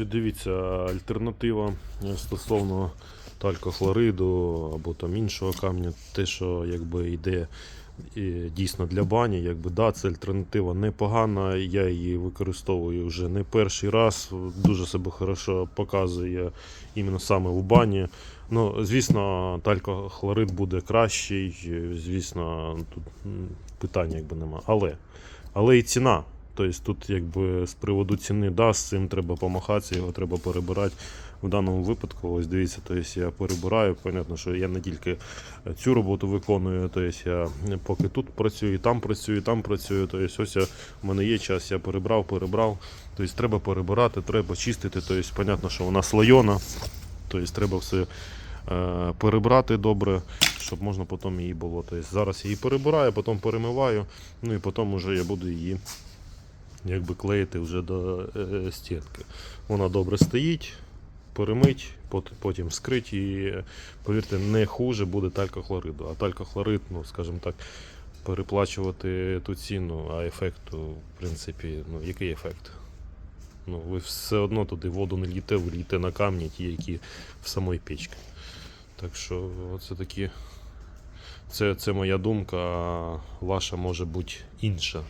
Дивіться, альтернатива е, стосовно талькохлориду або там іншого камня, те, що якби йде е, дійсно для бані, якби да, це альтернатива непогана. Я її використовую вже не перший раз. Дуже себе хорошо показує іменно саме в бані. Ну, звісно, талькохлорид буде кращий, е, звісно, тут питання якби нема. Але, але і ціна. Тобто тут якби з приводу ціни да, з цим треба помахатися, його треба перебирати. В даному випадку, ось дивіться, тобто я перебираю. Понятно, що я не тільки цю роботу виконую, тобто я поки тут працюю, там працюю, і там працюю. Тобто ось я, в мене є час, я перебрав, перебрав. Тобто треба перебирати, треба чистити. Тобто, понятно, що вона слойона. Тобто треба все е, перебрати добре, щоб можна потім її було. Тобто зараз я її перебираю, потім перемиваю, ну і потім вже я буду її якби клеїти вже до е, стінки. Вона добре стоїть, перемить, пот- потім скрить і, повірте, не хуже буде талькохлориду. А талькохлорид, ну, скажімо так, переплачувати ту ціну, а ефекту, в принципі, ну, який ефект? Ну, ви все одно туди воду не літе, ви літе на камні, ті, які в самої печці. Так що це такі. Це, це моя думка, а ваша може бути інша.